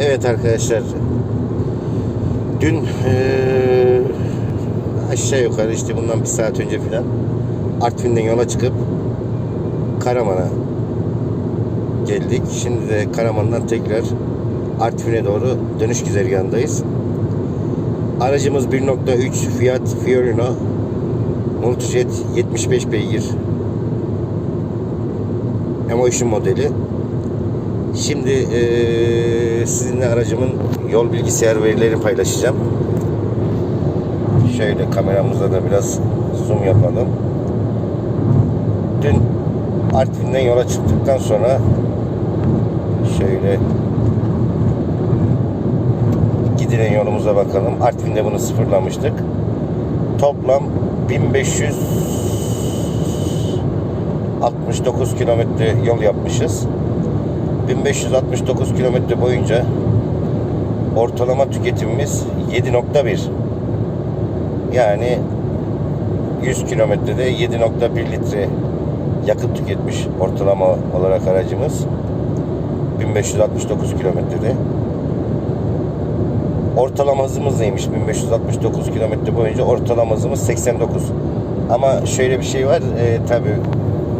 Evet arkadaşlar. Dün eee, aşağı yukarı işte bundan bir saat önce filan Artvin'den yola çıkıp Karaman'a geldik. Şimdi de Karaman'dan tekrar Artvin'e doğru dönüş güzergahındayız. Aracımız 1.3 Fiat Fiorino Multijet 75 beygir Emotion modeli. Şimdi eee, sizinle aracımın yol bilgisayar verilerini paylaşacağım. Şöyle kameramızda da biraz zoom yapalım. Dün Artvin'den yola çıktıktan sonra şöyle gidilen yolumuza bakalım. Artvin'de bunu sıfırlamıştık. Toplam 1569 kilometre yol yapmışız. 1569 kilometre boyunca ortalama tüketimimiz 7.1 yani 100 kilometrede 7.1 litre yakıt tüketmiş ortalama olarak aracımız. 1569 kilometrede. Ortalama hızımız neymiş 1569 kilometre boyunca? Ortalama hızımız 89 ama şöyle bir şey var e, tabi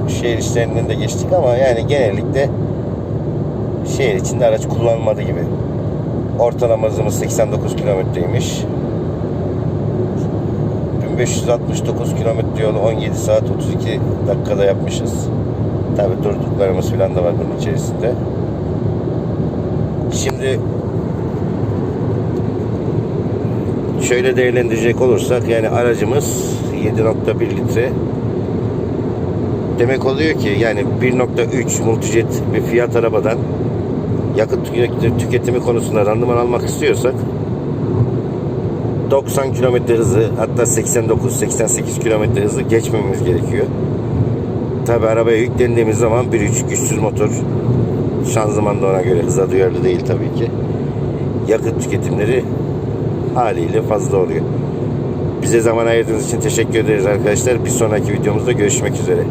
şehir içlerinden de geçtik ama yani genellikle şehir içinde araç kullanılmadı gibi. Ortalama hızımız 89 kilometreymiş. 1569 kilometre yolu 17 saat 32 dakikada yapmışız. Tabi durduklarımız falan da var bunun içerisinde. Şimdi şöyle değerlendirecek olursak yani aracımız 7.1 litre demek oluyor ki yani 1.3 multijet bir fiyat arabadan yakıt tüke- tüketimi konusunda randıman almak istiyorsak 90 km hızı hatta 89-88 km hızı geçmemiz gerekiyor. Tabi arabaya yüklendiğimiz zaman 1.3 güçsüz motor şanzıman da ona göre hıza duyarlı değil tabii ki. Yakıt tüketimleri haliyle fazla oluyor. Bize zaman ayırdığınız için teşekkür ederiz arkadaşlar. Bir sonraki videomuzda görüşmek üzere.